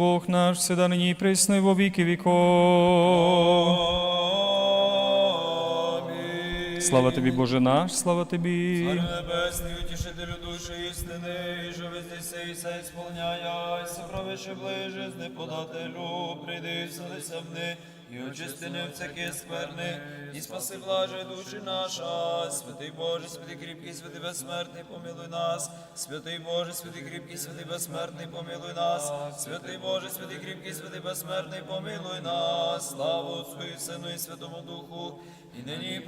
Бог наш, всегда нині і присно, і во віки віков. Слава тобі, Боже наш, слава тобі. Царю небесний, утішителю душі істини, і що вездеся і все ісполняя, і сокровище ближе, з неподателю, прийди, вселися в них, і очистини всякі скверни, і спаси блаже душі наша, святий Боже, святий кріпкий, святий безсмертний, помилуй нас, святий Боже, святий кріпкий, святий безсмертний, помилуй нас, святий Боже, святий кріпкий, святий безсмертний, помилуй нас, славу Отцю і Сину і Святому Духу, і нині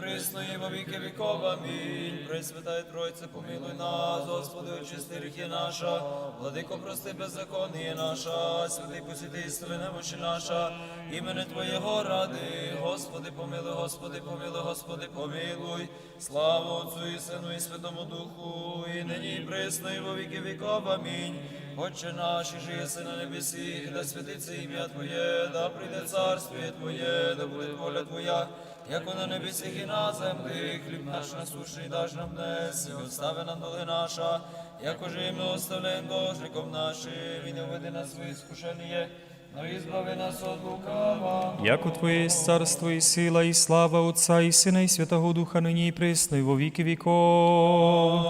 і во віки віков. Амінь. Пресвятає Тройце, помилуй нас, Господи, очисти гріхи наша, владико, прости беззаконніє наша, святий посіти істори немощі наша, імени Твоєго ради, Господи, помилуй, Господи, помилуй, Господи, помилуй, славу Отцу і Сину і Святому Духу, і нині і во віки віков. Амінь. Отче наш, і єси на небесі, да святиться ім'я Твоє, да прийде царство Твоє, да буде воля Твоя, як на небесах і на землі, хліб наш насущний даш нам днес, і остави нам доли наша, як уже і ми оставляємо должником нашим, і не введи нас в іскушення, но і збави нас от лукава. Яко Твоє є царство і сила, і слава Отця, і Сина, і Святого Духа, нині і присно, і во віки віков.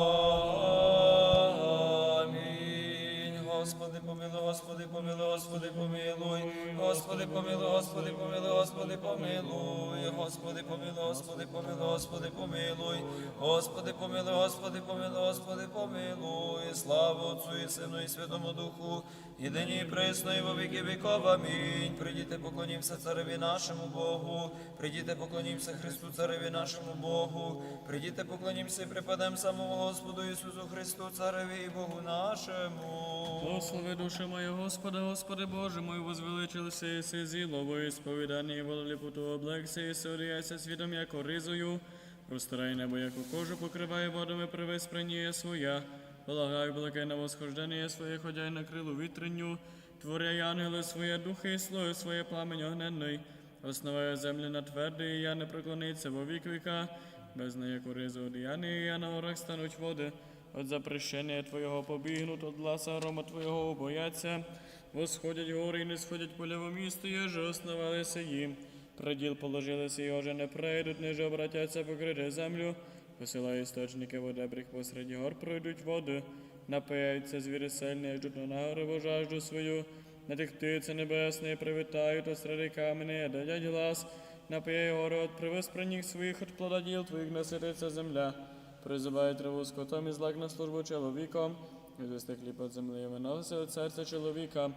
Амінь. Господи, помилуй, Господи, помилуй, Господи, помилуй. Господи, помилуй, Господи, помилуй, Господи, помилуй. Господи, помилуй, Господи, помилуй, Господи, помилуй. Господи, помилуй, Господи, помилуй, Господи, помилуй. Слава Отцу і Сину і Святому Духу, і нині і присно, і во віки віков. Амінь. Прийдіте, поклонімся цареві нашому Богу. Прийдіте, поклонімся Христу, цареві нашому Богу. Прийдіте, поклонімся і припадемо самому Господу Ісусу Христу, цареві і Богу нашому. Благослови душа моя Господа, Господи Боже мой, возвеличилися єси зіло, во ісповідання і вололіпоту облегся, і соріяся світом, яко ризою, простирай небо, яку кожу покриває водами, привез приніє своя, полагай благе на восхождення своє, ходяй на крилу вітренню, творяй ангели своє, духи і слою своє пламень огненний, основає землі на твердий, я не преклониться во вік віка, без неяку ризу одіяння, і я на горах стануть води. От запрещення Твоєго побігнут, от гласа грома Твоєго убояться. Восходять гори і не сходять по лівому місту, єже основалися їм. Приділ положилися, і вже не прийдуть, ниже обратяться покрити землю. Посилає істочники води, бріг посеред гор пройдуть води. Напияються звірі сильні, ждуть на во жажду свою. На тих птиці небесні привітають, от серед камені дадять глас. Напияй гори, от привез при них своїх, от плододіл твоїх насититься земля. Призиває траву скотом і злак на службу чоловіком, і звести хліб від землі, виносить від серця чоловіка.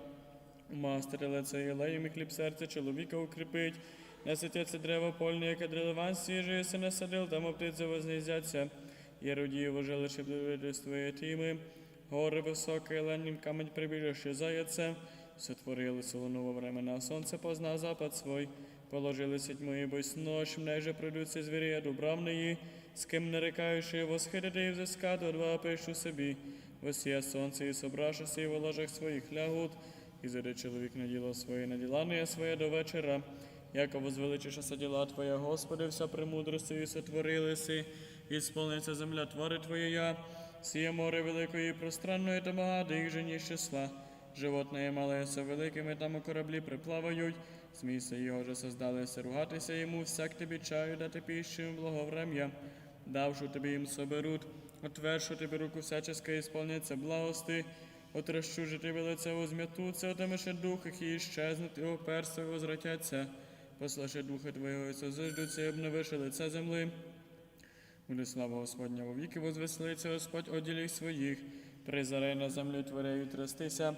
Мастер лице і леєм і хліб серця чоловіка укріпить. Наситяться дерево польне, яке дрелеван свіжий, си насадил, там птиці вознізяться. І родії вожили шибливі твої тіми. Гори високі, леннім камень прибіжище заяце. Сотворили солону во времена, сонце позна запад свой. Положили тьму і бойсь ночь, мнеже прийдуться звірі дубравної, з ким нарекаючи восхидити і взискати, два пишу собі. Восія сонце і собрашися і в ложах своїх лягут, і зайде чоловік на діло своє, на діла не своє до вечора. Яко возвеличишся діла Твоя, Господи, вся премудростю і сотворилися, і сповниться земля твори Твоя, сіє море великої пространної та багато їх жені числа. Животне мале со великими там у кораблі приплавають, Смійся його же создалися ругатися йому, всяк тобі чаю дати піщу благоврем'я, давшу тобі їм соберуть, отвершу тобі руку всяческа і сповняться благости, отрощу же тобі лице возм'ятуться, отимеше дух їх і щезнуть, і оперся і возвратяться. Послаши духа Твоєго і созиждуться, і обновиши лице земли. Буде слава Господня во віки, возвеселиться Господь оділіх своїх, призарей на землю творею трястися,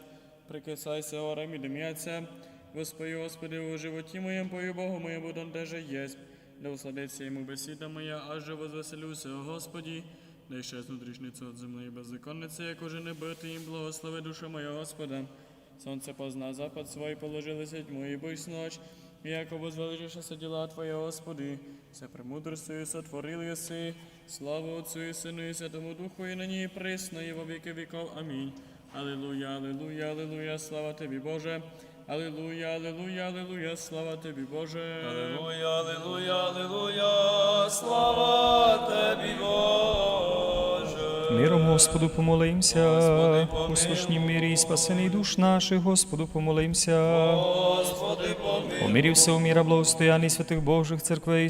прикисайся горам і дим'яться. Господи, Господи, у животі моєму, пою Богу моєму, донде же єсть. Да усладиться йому бесіда моя, аж же возвеселюся, Господі. Да щезнуть річницю від землі беззаконниці, як уже не бити їм, благослови душа моя Господа. Сонце позна запад свой, положилися тьму і бойсь ноч, і яко возвеличишся діла Твоє, Господи, все премудростю сотворил єси, слава Отцю і Сину і Святому Духу, і нині і присно, і во віки віков. Амінь. Алілуя, алілуя, алілуя, слава Тобі, Боже. Алілуя, Аллилуйя, Аллилуйя, слава Тобі, Боже. Аллилуйя, аллилуйя, аллилуйя, слава Тобі, Боже. Миром Господу помолимся. Господи, помилуй. мирі і спасений душ наших, Господу помолимся. Господи, помилуй. У міра благостояний святих Божих церквей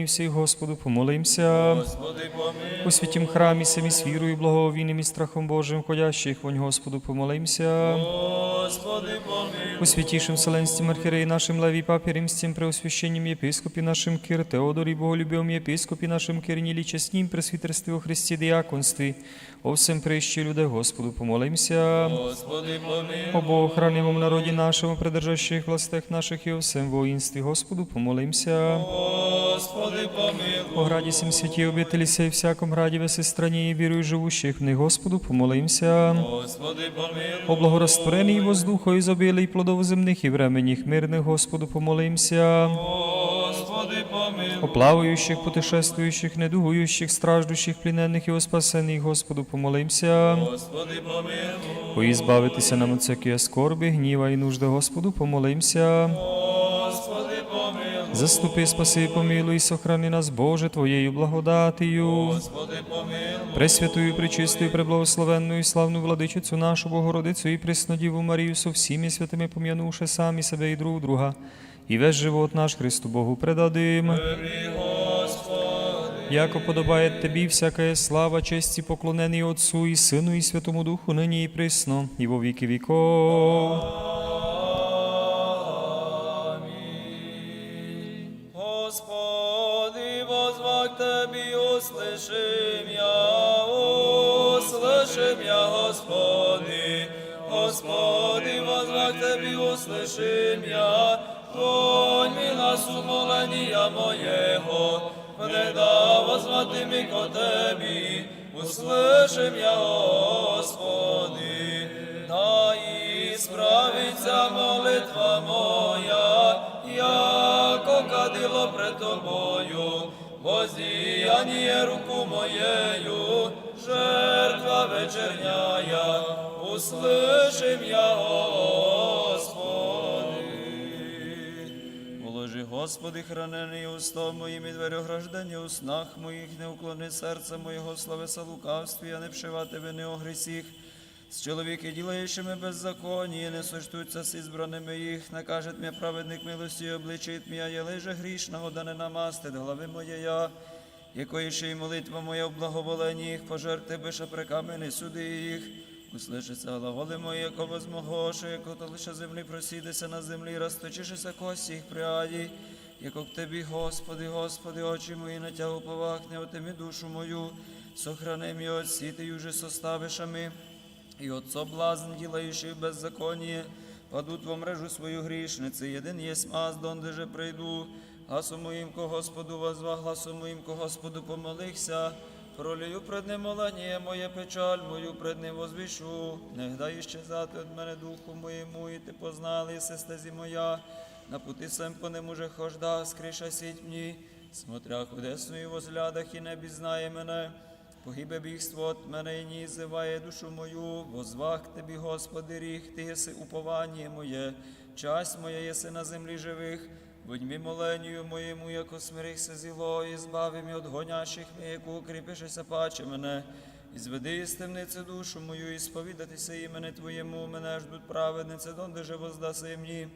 і всіх, Господу помолимся. Господи, помилуй. У святім храмі самі з вірою, благовійним і страхом Божим, ходящих вонь Господу помолимся. Господи, помилуй. У святішим Вселенстім архіреї нашим Леві Папі Римстім, преосвященнім єпископі нашим Кир Теодорі, Боголюбівому єпископі нашим Кирнілі, чеснім пресвітерстві у Христі діяконстві, о всем прищі люди, Господу помолимся. Господи, помилуй. О Богохранимом народі нашому, придержащих властях наших і всем воїнстві, Господу помолимся. Господи, помилуй. О граді сім святі обителі сей всяком граді веси страні і вірую живущих в них, Господу помолимся. Господи, помилуй. О благорастворений воздуху і зобілий плодов земних і временних мирних, Господу помолимся. О плаваючих, путешествуючих, недугуючих, страждущих, плінених і спасених, Господу помолимся. Господи, помилуй. О ізбавитися нам от всякої скорби, гніва і нужди, Господу помолимся. Заступи, спаси, помилуй, і сохрани нас, Боже, Твоєю благодатію. Господи, помилуй. Пресвятую, пречистую, преблагословенную і славну владичицю нашу Богородицю і Преснодіву Марію со всіми святими пом'янувши самі себе і друг друга, і весь живот наш Христу Богу предадим. Яко подобає Тобі всякая слава, честь і поклонений Отцу і Сину і Святому Духу, нині і присно, і во віки віков. услышим я, услышим я, Господи. Господи, возвах Тебе, услышим я, Вонь ми нас умолення моєго, преда возвати ми ко Тебі, услышим я, Господи. Да і справиться молитва моя, яко кадило пред тобою, воздіяння руку моєю, жертва вечерняя, услышим я, Господи. Положи, Господи, хранений устом моїм і двері ограждення у снах моїх, не уклони серця моєго, славеса лукавстві, а не вшива тебе не о грісіх. З чоловіки, ділаючими беззаконні, не сочтуться з ізбраними їх, накажет мені праведник милості, обличить м'я, я лиже грішного, да не намастить глави моєя, якої ще й молитва моя в благоволенні пожерти биша прикамени суди їх. Услышиться глаголи мої, яко возмогоше, яко то лише землі просідеся на землі, розточишися кості їх приаді, яко к Тебі, Господи, Господи, очі мої на Тя уповахне, отими душу мою, сохрани мій от сіти уже составишами, і от соблазн, ділаючи беззаконні, падуть во мрежу свою грішниці, єдин єсть маз, донде же прийду, гласом моїм ко Господу возва, гласом моїм ко Господу помолихся, пролію пред ним молення моє печаль, мою пред ним возвішу, не гдай щезати від мене духу моєму, і ти познали, єси стезі моя, на пути сем по нему же хожда, скриша сіть мені, смотря кудесною возглядах і не бізнає мене. Погибе бігство от мене і ні зиває душу мою, возвах Тобі, Господи, ріг, Ти єси уповання моє, часть моя єси на землі живих, будьми моленію моєму, яко смирихся зіло, і збави мі от гонящих мій, яку укріпишеся паче мене, і зведи із темниці душу мою, і сповідатися імене Твоєму, мене ждуть праведнице, донде же воздаси мені.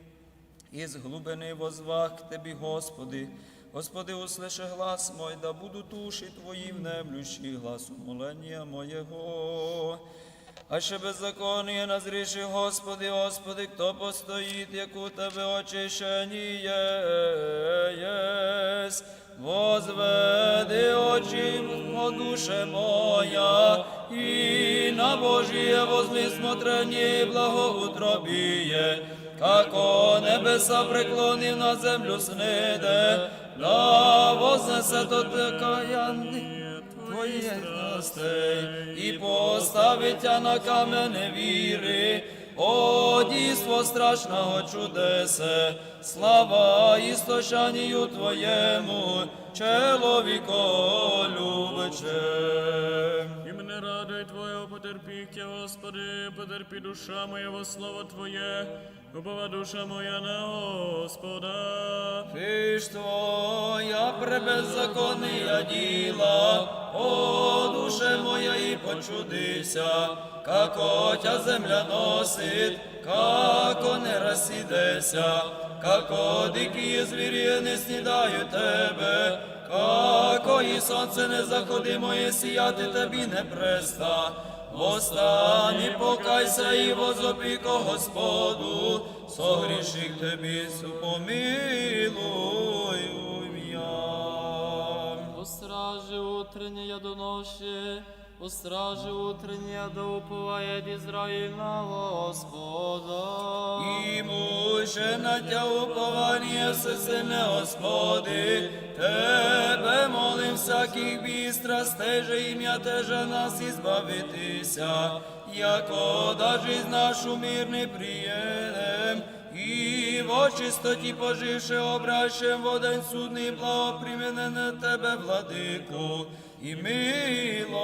Із глибини возвах к Тебі, Господи. Господи, услиши глас мой, да буду туші Твої внемлющі гласу молення моєго. А ще беззаконніє назріши, Господи, Господи, хто постоїть, як у Тебе очищені єсть. Возведи очі, о душе моя, і на Божіє возлі смотрені благоутробіє, како небеса преклонив на землю сниде, да вознесе до каянний Твоє страстей, і поставить на камене віри, о дійство страшного чудесе, слава істочанію Твоєму, чоловіко любиче. Імене мене радуй Твоє, потерпіття, Господи, потерпі душа моя во слово Твоє, упова душа моя на Господа. Ти ж твоя пребеззаконния діла, о душе моя, і почудися, како тя земля носить, како не розсідеся, како дикі звірі не снідають тебе, како і сонце не заходи моє сіяти тобі не преста. Восстань і покайся і возопіко Господу, согріших тобі помилуй я. У стражі утренняя до ночі, у стражі утренняя да уповає Ізраїль Господа. І муше на тя уповання всесильне Господи, Тебе молим всяких бістра, стеже ім'я Тежа нас ізбавитися, яко дажись нашу мирний приєм, і в чистоті поживши обращем в судний благопримене на Тебе, владику, і милостиво.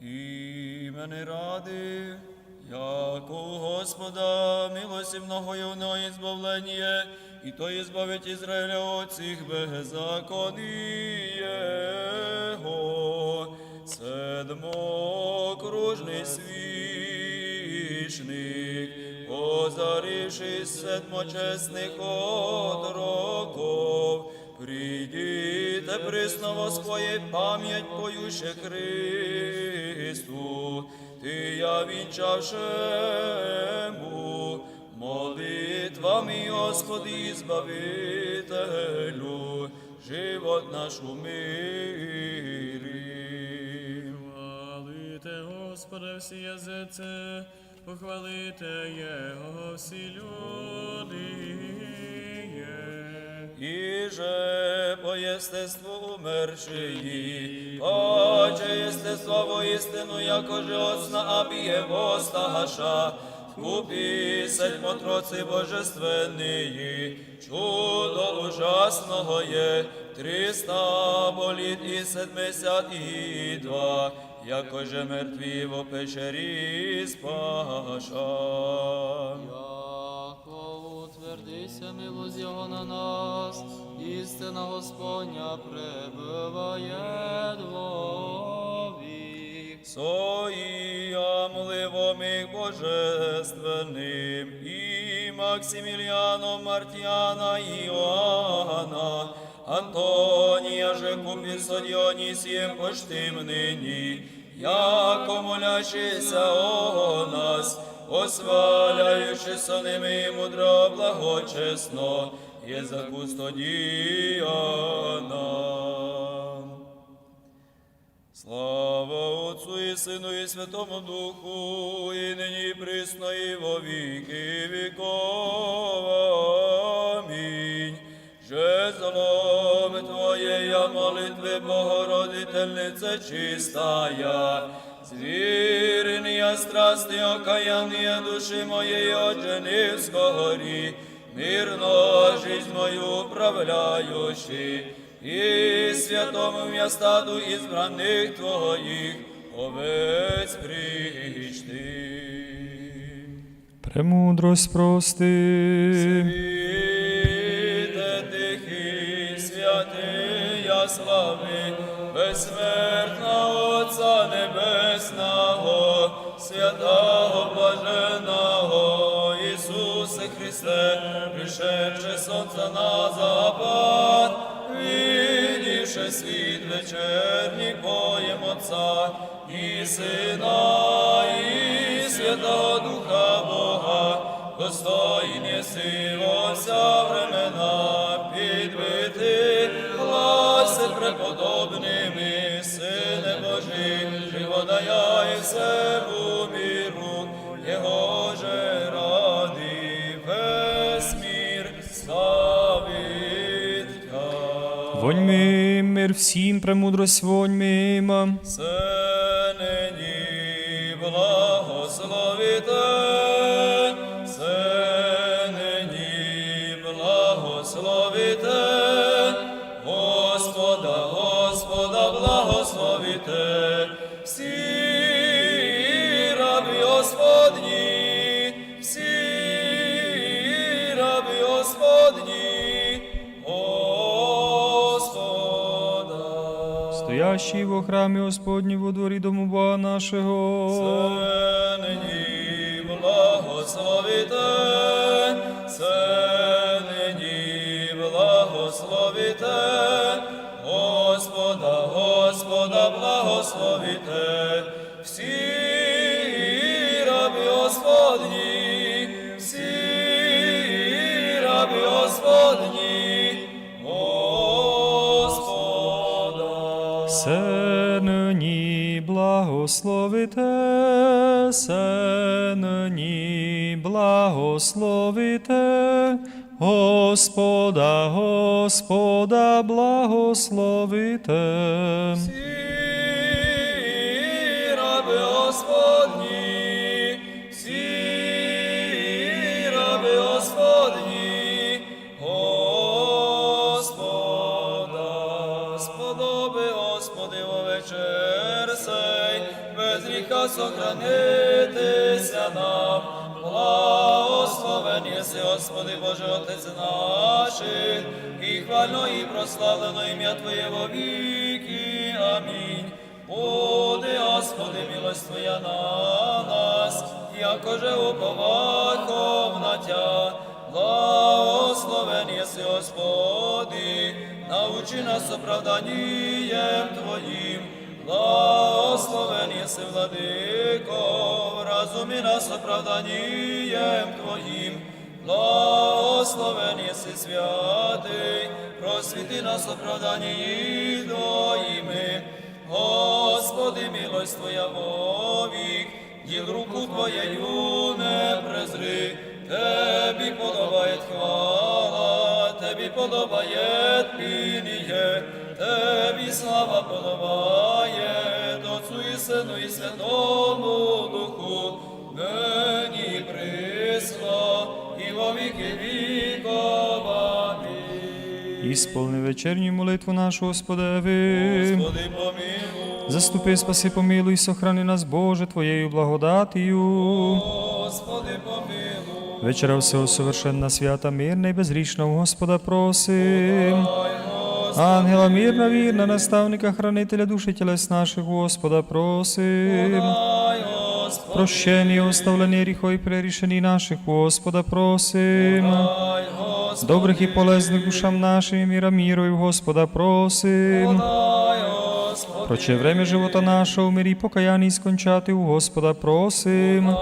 Імени ради, яко у Господа милості многою но избавление, і то избавить Израиля от цих беззаконієго. Седмокружний свічник, озарившись седмочесних отроков, Придите присно восхвоє пам'ять поюще Христу, ти я вінчавшему, молитвами, Господи, Збавителю, живот наш у мирі. Хвалите Господа всі язиці, похвалите Його всі люди. Же по єстеству умершії, Отче єстество воістину, яко же осна абіє постагаша, купі седьмо троці божественної, чудо ужасного є, триста боліт і седмдесят і два, яко же мертві в печері спаша. Утвердися милость Його на нас, істина Господня пребиває двовік. Соїям ливомих божественним, і Максиміліаном Мартіана і Іоанна, Антонія же купі со Діонісієм поштим нині, яко молящися о нас, осваляючи со ними мудро благочесно, є за кустодіяна. Слава Отцу і Сину і Святому Духу, і нині присно, і во віки віков. Злоби Твоєя молитви, Богородительнице чистая, звірення страсти окаяння душі моєї оджени сгорі, мирно жизнь мою управляючи, і святому ім'я стаду ізбраних Твоїх, овець причти. Премудрость прости. Святий, я слави, безсмертного Отця Небесного, святого Блаженого Ісусе Христе, пришедше сонце на запад, видівши світ вечерній боєм Отця і Сина, і Святого Духа Бога, достойні вся времена, мир всім, премудрость вонь мимо. Се нині благословите, стоящий во храмі Господні во дворі дому Бога нашого. Нині благословите, нині благословите, се нині благословите, Господа, Господа благословите. Без гріха сохранитися нам, благословен єси, Господи, Боже, Отець наших, і хвально і прославлено ім'я Твоє во віки. Амінь. Буде, Господи, милость Твоя на нас, якоже уповахом на Тя. Благословен єси, Господи, научи нас оправданням Твоїм. Благословен єси, Владико, разумі нас оправданням Твоїм. Благословен єси святий, просвіти нас оправданні Твоїми. Господи, милость Твоя вовік, діл руку Твоєю не презри, Тебі подобає хвала, Тебі подобає пініє, Тебі слава подобає, Отцу і Сину і Святому Духу, нині і присно, і во віки віков. Амінь. Ісполни вечерню молитву нашу Господеви. Господи, помилуй, Заступи, спаси, помилуй, сохрани нас, Боже, Твоєю благодатію. Господи, помилуй. Вечера всього совершенна, свята, мирна і безгрішна у Господа просим. Ангела мирна, вірна, наставника, хранителя душі тілес наших, Господа просим. Прощення, оставлення гріхов і прерішені наших, Господа просим. Добрих і полезних душам нашим, і міра мірою, Господа просим. Проче время живота нашого, в мирі покаянні скончати у Господа просим.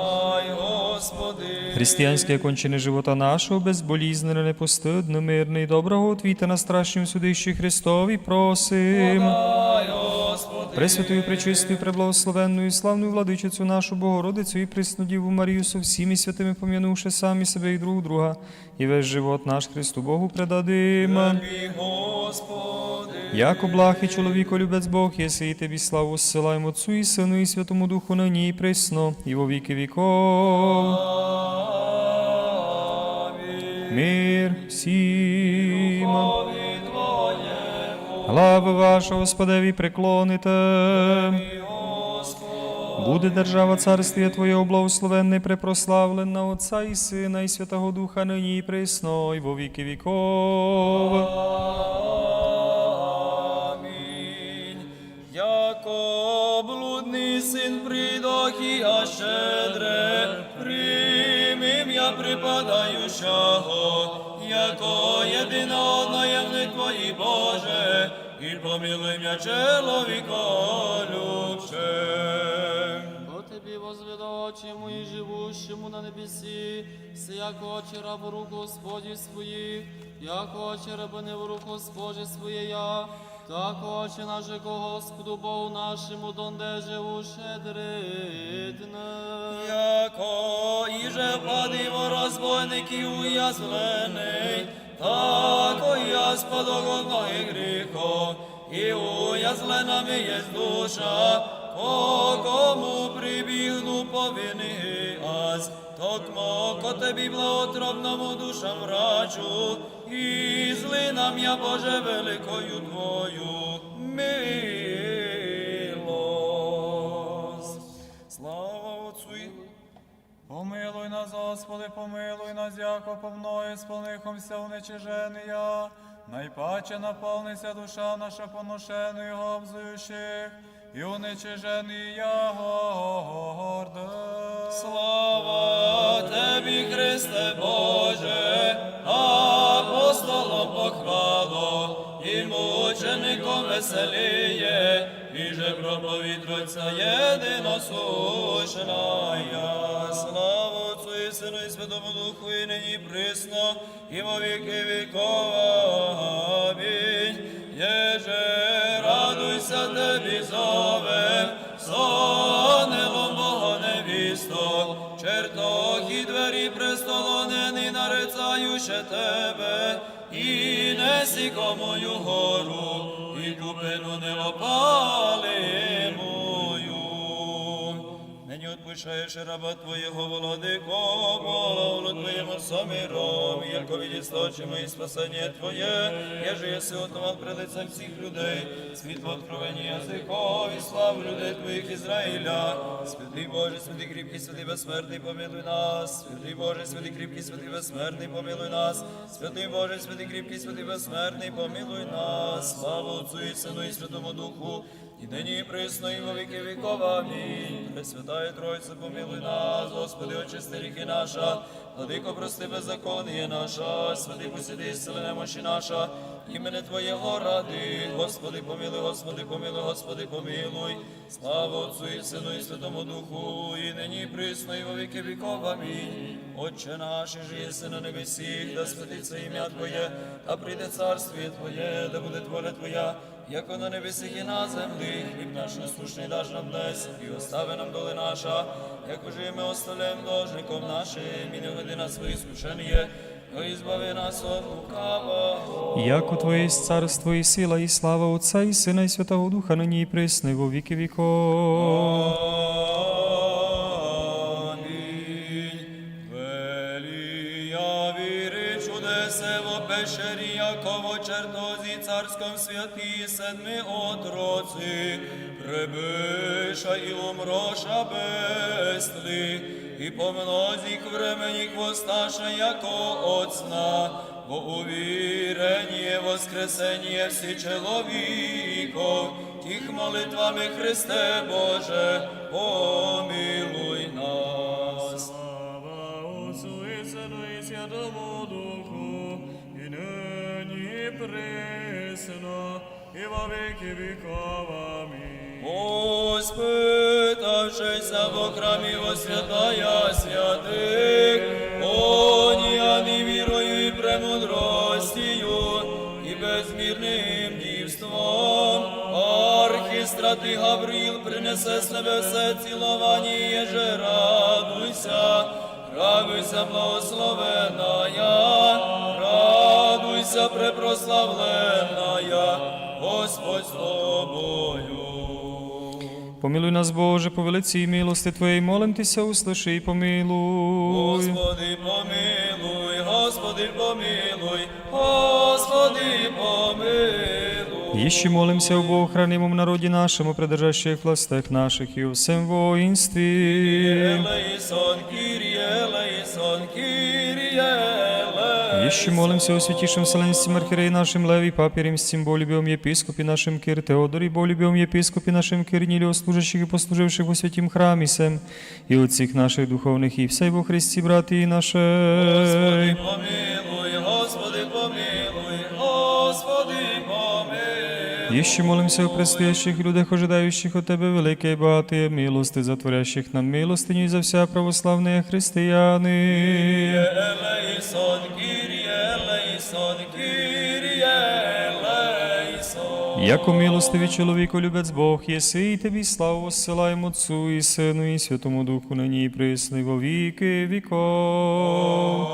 Християнське кончини живота нашого, безболізнене, непостидне, мирне і доброго отвіта на страшнім судищі Христові просим. Пресвятою, пречистою, преблагословенною, славною владичицю нашу Богородицю і присну Діву Марію со всіми святими пом'янувши самі себе і друг друга, і весь живот наш Христу Богу предадим. Господи, Яко благ і чоловіко любець Бог, єси і тобі славу зсилаємо Отцу і Сину і Святому Духу на ній присно, і во віки віков. Мир всім. Глави ваша, Господеві, преклоните. Буде держава царствія Твоє благословенне, препрославлена Отця і Сина, і Святого Духа, нині і присно, і во віки віков. Амінь. Яко блудний син придох і а щедре, примім я припадаючого, яко єдиного наємник Твої Боже, і помилуй м'я чоловіколюбче. Бо тобі очі мої живущому на небесі, все яко очі рабу руку Господі своїх, яко очі рабини в руку Господі своєя, так очі нашого Господу Богу нашому, донде живу щедритне. Яко іже впадиво розбойників уязвлений, тако я сподогодно і гріхом, і уязвленами є душа, по кому прибігну повини аз, токмо тобі благотробному душам врачу, і злинам я, Боже, великою Твою милость. Слава Отцу і Помилуй нас, Господи, помилуй нас, яко по мною сполнихомся я. Найпаче наповниться душа наша поношену його обзуючих, і уничижений я гордо. Слава Тебі, Христе Боже, апостолом похвало, і мучеником веселіє, і же проповідь Тройця єдиносушная. Слава Святому Духу, і нині присно, і во віки віков. Амінь. Єже, радуйся Тебі зовем, сонелом Бога невісток, чертог і двері престолонені нарицающе тебе, і несі комою гору, і купину неопалимою. Нині отпущаєш раба Твоєго, владико, моловну Твоєму саміром, яко відісточимо і спасення Твоє, єже єси отоман пред лицем всіх людей, світло откровення язикові, славу людей Твоїх Ізраїля, святий Боже, святий кріпкий, святий безсмертний, помилуй нас, святий Боже, святий кріпкий, святий безсмертний, помилуй нас, святий Боже, святий кріпкий, святий безсмертний, помилуй нас, слава Отцу і Сину і Святому Духу, і нині і присно, і во віки віков. Амінь. Пресвятає Тройце, помилуй нас, Господи, очисти ріки наша, владико, прости беззаконніє наша, святий посіди, сили немощі наша, імени Твоєго ради, Господи, помилуй, Господи, помилуй, Господи, помилуй, слава Отцу і Сину і Святому Духу, і нині і присно, і во віки віков. Амінь. Отче наш, і єси на небесіх, да святиться ім'я Твоє, та прийде царствіє Твоє, да буде воля Твоя, Яко на небесах і на землі, хліб наш насущний даш нам днес, і остави нам доли наша, як уже ми оставляємо должником нашим, і не веди нас свої скушення, но ізбави нас от лукавого. Яко Твоє есть царство і сила, і слава Отця і Сина, і Святого Духа, нині і присно, і во віки віков. Амінь. Царськом святі седми отроці, прибиша і умроша бестли, і по мнозіх времені хвосташа, яко отсна, бо увірення воскресення всі чоловіков, тих молитвами Христе Боже, помилуй нас. Слава Отцу і Сину і Святому Духу, і нині і присно, і во віки віков. Амінь. Оспитавшися в храмі во святая святих, оніяни вірою і премудростію, і безмірним дівством, архістрати Гавріл принесе з небе все ціловані, єже радуйся, радуйся, благословеная, радуйся, препрославленая, Господь з тобою. Помилуй нас, Боже, по велиці милости Твоєї, молим Тися, услиши і помилуй. Господи, помилуй, Господи, помилуй, Господи, помилуй. Еще молимся о Богохранимом народе нашему, придержащих властях наших и о всем воинстве. Елейсон, Кирие, Елейсон, Кирие, Елейсон. Еще молимся о святейшем вселенском архиерее нашим Леви, Папе Римским, болюбивом епископе нашим Кир Теодоре, болюбивом епископе нашим Кирниле, о служащих и послуживших во святим храме сем, и отцах наших духовных, и всей во Христе, братья наши. Господи, помилуй, Господи, помилуй, Господи, помилуй. Еще молимся о предстоящих людях, ожидающих от Тебе великой и богатые милости, затворящих нам милостыню и за вся православные христианы. Елейсон, Кирие, Елейсон, Кирие, Елейсон. Яко милостивий чоловіку любець Бог, єси і тобі славу осилаємо Отцу і Сину і Святому Духу нині і присни, во віки віков.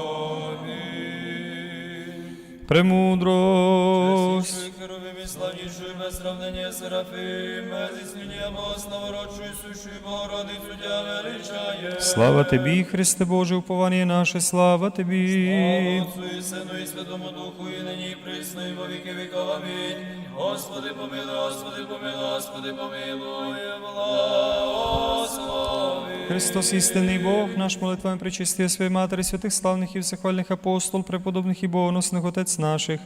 Премудрость. Святейшую херувим и славнейшую без сравнения Серафим, без исцеления Бога, новородшую сущую Богородицу Тя величає. Слава Тобі, Христе Боже, уповання наше, слава Тобі. Отцу і Сину і Святому Духу, і нині і присно, і во віки віков. Амінь. Господи, помилуй, Господи, помилуй, Господи, помилуй, благослови. Христос істинний Бог, наш молитвами причистия своєї Матері, святих славних і всехвальних апостол, преподобних і богоносних Отець наших,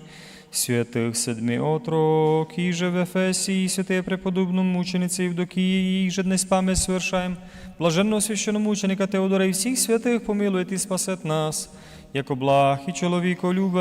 святих седми отрок, і же в Ефесії, святия преподобну мучениці Євдокії, і же днес пам'ять совершаем. Блаженного священномученика Теодора і всіх святих помилує і спасет нас, як благ і чоловіко любець.